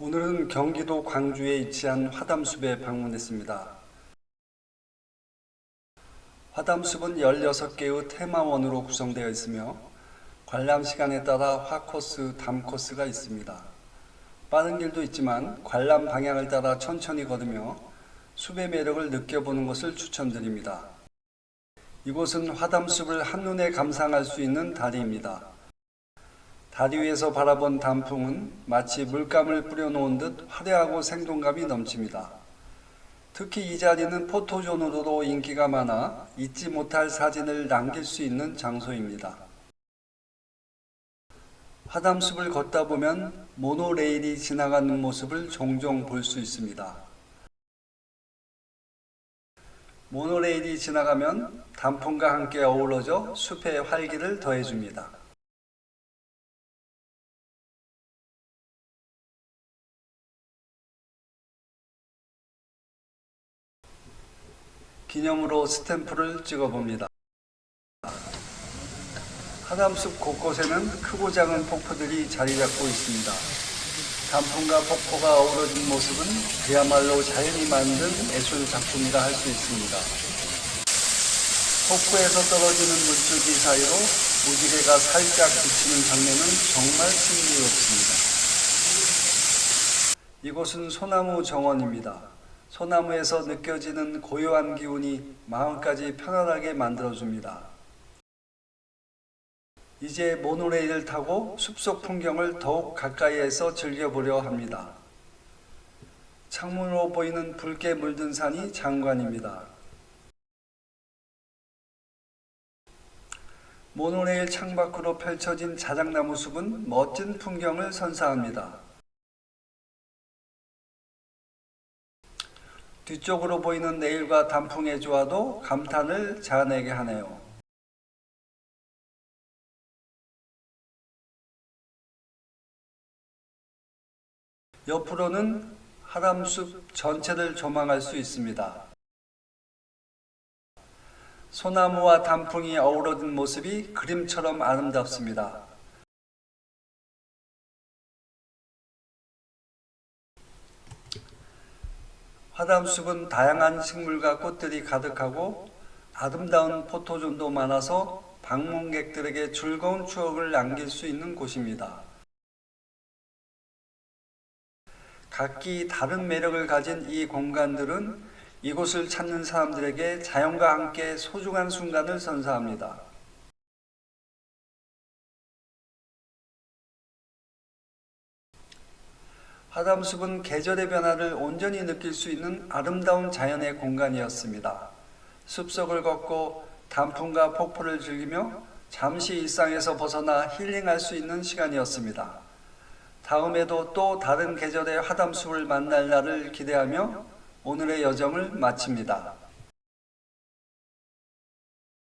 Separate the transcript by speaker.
Speaker 1: 오늘은 경기도 광주에 위치한 화담숲에 방문했습니다. 화담숲은 16개의 테마원으로 구성되어 있으며 관람 시간에 따라 화코스, 담코스가 있습니다. 빠른 길도 있지만 관람 방향을 따라 천천히 걸으며 숲의 매력을 느껴보는 것을 추천드립니다. 이곳은 화담숲을 한눈에 감상할 수 있는 다리입니다. 다리 위에서 바라본 단풍은 마치 물감을 뿌려놓은 듯 화려하고 생동감이 넘칩니다. 특히 이 자리는 포토존으로도 인기가 많아 잊지 못할 사진을 남길 수 있는 장소입니다. 화담숲을 걷다 보면 모노레일이 지나가는 모습을 종종 볼 수 있습니다. 모노레일이 지나가면 단풍과 함께 어우러져 숲의 활기를 더해줍니다. 기념으로 스탬프를 찍어봅니다. 하담숲 곳곳에는 크고 작은 폭포들이 자리 잡고 있습니다. 단풍과 폭포가 어우러진 모습은 그야말로 자연이 만든 예술 작품이라 할 수 있습니다. 폭포에서 떨어지는 물줄기 사이로 무지개가 살짝 비치는 장면은 정말 신비롭습니다. 이곳은 소나무 정원입니다. 소나무에서 느껴지는 고요한 기운이 마음까지 편안하게 만들어줍니다. 이제 모노레일을 타고 숲속 풍경을 더욱 가까이에서 즐겨보려 합니다. 창문으로 보이는 붉게 물든 산이 장관입니다. 모노레일 창밖으로 펼쳐진 자작나무 숲은 멋진 풍경을 선사합니다. 뒤쪽으로 보이는 내일과 단풍의 조화도 감탄을 자아내게 하네요. 옆으로는 하람숲 전체를 조망할 수 있습니다. 소나무와 단풍이 어우러진 모습이 그림처럼 아름답습니다. 화담숲은 다양한 식물과 꽃들이 가득하고 아름다운 포토존도 많아서 방문객들에게 즐거운 추억을 남길 수 있는 곳입니다. 각기 다른 매력을 가진 이 공간들은 이곳을 찾는 사람들에게 자연과 함께 소중한 순간을 선사합니다. 하담숲은 계절의 변화를 온전히 느낄 수 있는 아름다운 자연의 공간이었습니다. 숲속을 걷고 단풍과 폭포를 즐기며 잠시 일상에서 벗어나 힐링할 수 있는 시간이었습니다. 다음에도 또 다른 계절의 화담숲을 만날 날을 기대하며 오늘의 여정을 마칩니다.